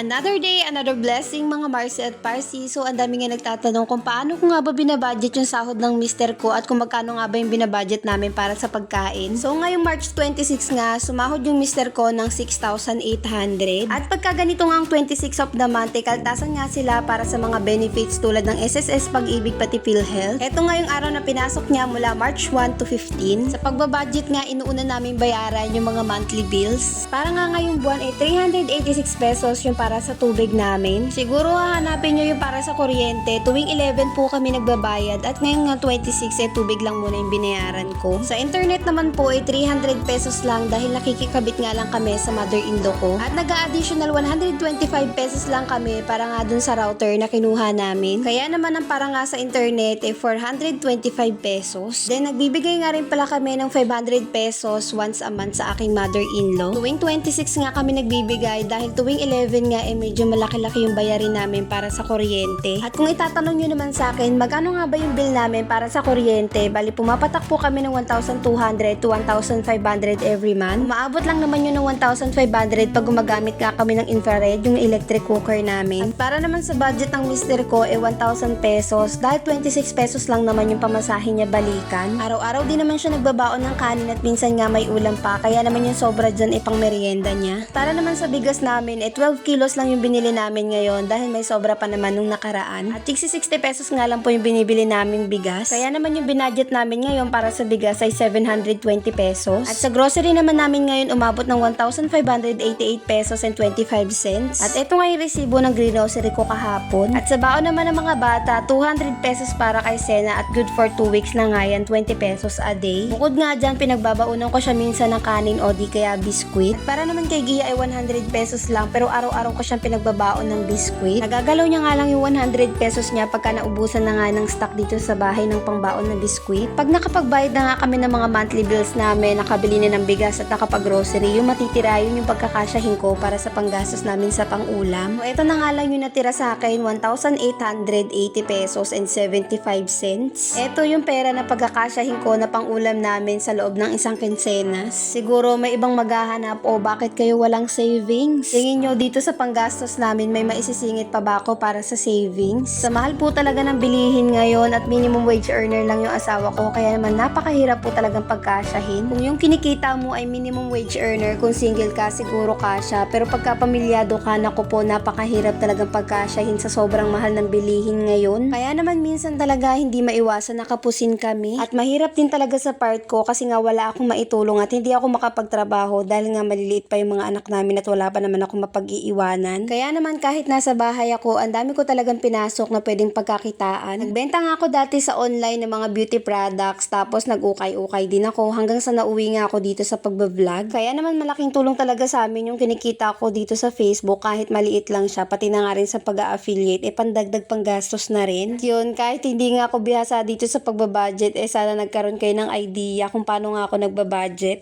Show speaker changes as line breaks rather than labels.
Another day, another blessing mga Marcy at Parsi. So, ang dami nga nagtatanong kung paano ko nga ba binabudget yung sahod ng mister ko at kung magkano nga ba yung binabudget namin para sa pagkain. So, ngayong March 26 nga, sumahod yung mister ko ng 6,800. At pagka ganito nga ang 26 of the month, eh, kaltasan nga sila para sa mga benefits tulad ng SSS Pag-ibig pati PhilHealth. Ito nga yung araw na pinasok niya mula March 1 to 15. Sa pagbabudget nga, inuuna namin bayaran yung mga monthly bills. Para nga ngayong buwan, eh, 386 pesos yung para sa tubig namin. Siguro hahanapin nyo yung para sa kuryente. Tuwing 11 po kami nagbabayad at ngayon nga 26 eh tubig lang muna yung binayaran ko. Sa internet naman po ay 300 pesos lang dahil nakikikabit nga lang kami sa mother-in-law ko. At nag-additional 125 pesos lang kami para nga dun sa router na kinuha namin. Kaya naman ang para nga sa internet eh 425 pesos. Then nagbibigay nga rin pala kami ng 500 pesos once a month sa aking mother-in-law. Tuwing 26 nga kami nagbibigay dahil tuwing 11 nga eh medyo malaki-laki yung bayarin namin para sa kuryente. At kung itatanong nyo naman sa akin, magkano nga ba yung bill namin para sa kuryente? Bali pumapatak po kami ng 1,200 to 1,500 every month. Maabot lang naman yun ng 1,500 pag gumagamit nga kami ng infrared, yung electric cooker namin. At para naman sa budget ng mister ko, eh 1,000 pesos. Dahil 26 pesos lang naman yung pamasahe niya balikan. Araw-araw din naman siya nagbabaon ng kanin at minsan nga may ulam pa. Kaya naman yung sobra dyan eh pang merienda niya. Para naman sa bigas namin, eh 12 kilos lang yung binili namin ngayon dahil may sobra pa naman nung nakaraan. At 60 pesos nga lang po yung binibili naming bigas. Kaya naman yung binudget namin ngayon para sa bigas ay 720 pesos. At sa grocery naman namin ngayon umabot ng 1,588 pesos and 25 cents. At ito nga yung resibo ng grocery ko kahapon. At sa baon naman ng mga bata, 200 pesos para kay Sena at good for 2 weeks na nga yan, 20 pesos a day. Bukod nga dyan, pinagbabaunan ko siya minsan ng kanin o di kaya biskwit. At para naman kay Gia ay 100 pesos lang pero araw-araw ko siyang pinagbabaon ng biskwit. Nagagalaw niya nga lang yung 100 pesos niya pagka naubusan na nga ng stock dito sa bahay ng pangbaon na biskwit. Pag nakapagbayad na nga kami ng mga monthly bills namin, nakabili na ng bigas at nakapag-grocery, yung matitira yun yung pagkakasyahin ko para sa panggastos namin sa pangulam. So, ito na nga lang yung natira sa akin, 1,880 pesos and 75 cents. Ito yung pera na pagkakasyahin ko na pangulam namin sa loob ng isang kinsenas. Siguro may ibang maghahanap o bakit kayo walang savings? Tingin nyo dito sa panggastos namin may maisisingit pa ba ako para sa savings? Sa mahal po talaga ng bilihin ngayon at minimum wage earner lang yung asawa ko kaya naman napakahirap po talagang pagkasyahin. Kung yung kinikita mo ay minimum wage earner, kung single ka siguro kasya pero pagka pamilyado ka naku po napakahirap talagang pagkasyahin sa sobrang mahal ng bilihin ngayon. Kaya naman minsan talaga hindi maiwasan nakapusin kami at mahirap din talaga sa part ko kasi nga wala akong maitulong at hindi ako makapagtrabaho dahil nga maliliit pa yung mga anak namin at wala pa naman ako mapag-iiwanan. Kaya naman kahit nasa bahay ako, ang dami ko talagang pinasok na pwedeng pagkakitaan. Nagbenta nga ako dati sa online ng mga beauty products tapos nag-ukay-ukay din ako hanggang sa nauwi nga ako dito sa pagbablog. Kaya naman malaking tulong talaga sa amin yung kinikita ko dito sa Facebook kahit maliit lang siya pati na nga rin sa pag-affiliate eh pandagdag panggastos na rin. Yun, kahit hindi nga ako bihasa dito sa pagbabudget eh sana nagkaroon kayo ng idea kung paano nga ako nagbabudget.